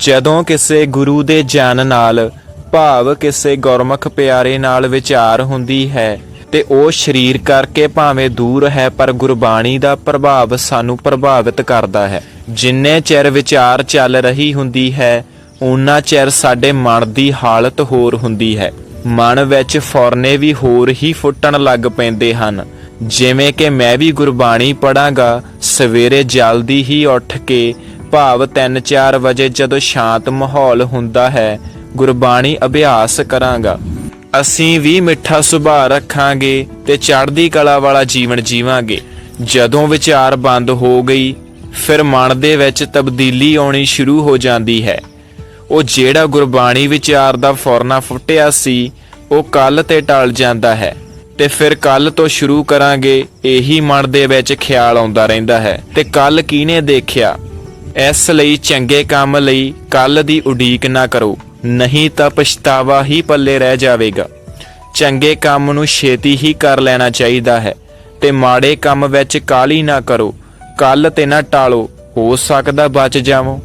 ਜਦੋਂ ਕਿਸੇ ਗੁਰੂ ਦੇ ਜਨ ਨਾਲ, ਭਾਵ ਕਿਸੇ ਗੁਰਮੁਖ ਪਿਆਰੇ ਨਾਲ ਵਿਚਾਰ ਹੁੰਦੀ ਹੈ, ਤੇ ਉਹ ਸਰੀਰ ਕਰਕੇ ਭਾਵੇਂ ਦੂਰ ਹੈ, ਪਰ ਗੁਰਬਾਣੀ ਦਾ ਪ੍ਰਭਾਵ ਸਾਨੂੰ ਪ੍ਰਭਾਵਿਤ ਕਰਦਾ ਹੈ। ਜਿੰਨੇ ਚਿਰ ਵਿਚਾਰ ਚੱਲ ਰਹੀ ਹੁੰਦੀ ਹੈ ਉਨਾ ਚਿਰ ਸਾਡੇ ਮਨ ਦੀ ਹਾਲਤ ਹੋਰ ਹੁੰਦੀ ਹੈ। ਮਨ ਵਿੱਚ ਫੌਰਨੇ ਵੀ ਹੋਰ ਹੀ ਫੁੱਟਣ ਲੱਗ ਪੈਂਦੇ ਹਨ। ਜਿਵੇਂ ਕਿ ਮੈਂ ਵੀ ਗੁਰਬਾਣੀ ਪੜਾਂਗਾ ਸਵੇਰੇ ਜਲਦੀ ਹੀ ਉੱਠ ਕੇ ਭਾਵ 3-4 ਵਜੇ ਜਦੋਂ ਸ਼ਾਂਤ ਮਾਹੌਲ ਹੁੰਦਾ ਹੈ, ਗੁਰਬਾਣੀ ਅਭਿਆਸ ਕਰਾਂਗਾ। ਅਸੀਂ ਵੀ ਮਿੱਠਾ ਸੁਭਾਅ ਰੱਖਾਂਗੇ ਤੇ ਚੜ੍ਹਦੀ ਕਲਾ ਵਾਲਾ ਜੀਵਨ ਜੀਵਾਂਗੇ। ਜਦੋਂ ਵਿਚਾਰ ਬੰਦ ਹੋ ਗਈ, ਫਿਰ ਮਨ ਦੇ ਵਿੱਚ ਤਬਦੀਲੀ ਆਉਣੀ ਸ਼ੁਰੂ ਹੋ ਜਾਂਦੀ ਹੈ। ਉਹ ਜਿਹੜਾ ਗੁਰਬਾਣੀ ਵਿਚਾਰ ਦਾ ਫੌਰਨਾ ਫੁੱਟਿਆ ਸੀ, ਉਹ ਕੱਲ ਤੇ ਟਲ ਜਾਂਦਾ ਹੈ ਤੇ ਫਿਰ ਕੱਲ ਤੋਂ ਸ਼ੁਰੂ ਕਰਾਂਗੇ, ਇਹੀ ਮਨ ਦੇ ਵਿੱਚ ਖਿਆਲ ਆਉਂਦਾ ਰਹਿੰਦਾ ਹੈ। ਤੇ ਕੱਲ ਕਿਹਨੇ ਦੇਖਿਆ? ਇਸ ਲਈ ਚੰਗੇ ਕੰਮ ਲਈ ਕੱਲ ਦੀ ਉਡੀਕ ਨਾ ਕਰੋ, ਨਹੀਂ ਤਾਂ ਪਛਤਾਵਾ ਹੀ ਪੱਲੇ ਰਹਿ ਜਾਵੇਗਾ। ਚੰਗੇ ਕੰਮ ਨੂੰ ਛੇਤੀ ਹੀ ਕਰ ਲੈਣਾ ਚਾਹੀਦਾ ਹੈ ਤੇ ਮਾੜੇ ਕੰਮ ਵਿੱਚ ਕਾਲੀ ਨਾ ਕਰੋ ਕੱਲ ਤੇ ਨਾ ਟਾਲੋ, ਹੋ ਸਕਦਾ ਬਚ ਜਾਵੋ।